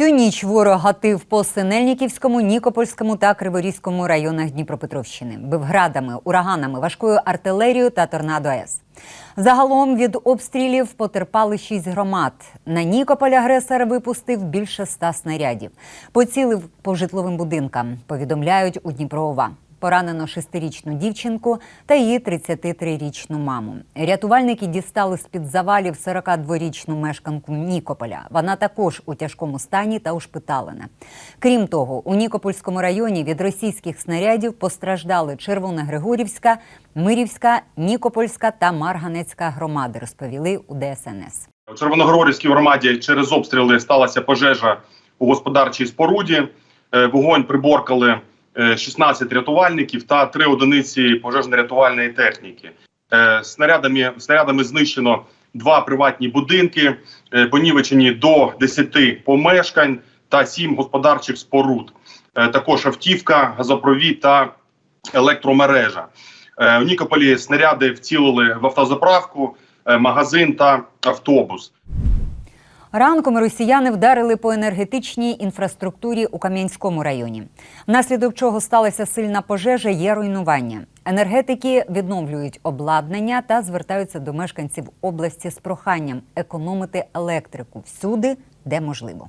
Всю ніч ворог гатив по Синельниківському, Нікопольському та Криворізькому районах Дніпропетровщини. Бив градами, ураганами, важкою артилерією та торнадо С. Загалом від обстрілів потерпали шість громад. На Нікополь агресор випустив більше ста снарядів. Поцілив по житловим будинкам. Повідомляють у Дніпроова. Поранено шестирічну дівчинку та її 33-річну маму. Рятувальники дістали з-під завалів 42-річну мешканку Нікополя. Вона також у тяжкому стані та ушпиталена. Крім того, у Нікопольському районі від російських снарядів постраждали Червоногригорівська, Мирівська, Нікопольська та Марганецька громади, розповіли у ДСНС. У Червоногригорівській громаді через обстріли сталася пожежа у господарчій споруді. Е, Вогонь приборкали 16 рятувальників та 3 одиниці пожежно-рятувальної техніки. Е, Снарядами, снарядами знищено два приватні будинки, е, понівечені до 10 помешкань та 7 господарчих споруд. Е, Також автівка, газопровід та електромережа. Е, У Нікополі снаряди вцілили в автозаправку, е, магазин та автобус. Ранком росіяни вдарили по енергетичній інфраструктурі у Кам'янському районі. Внаслідок чого сталася сильна пожежа, є руйнування. Енергетики відновлюють обладнання та звертаються до мешканців області з проханням економити електрику всюди, де можливо.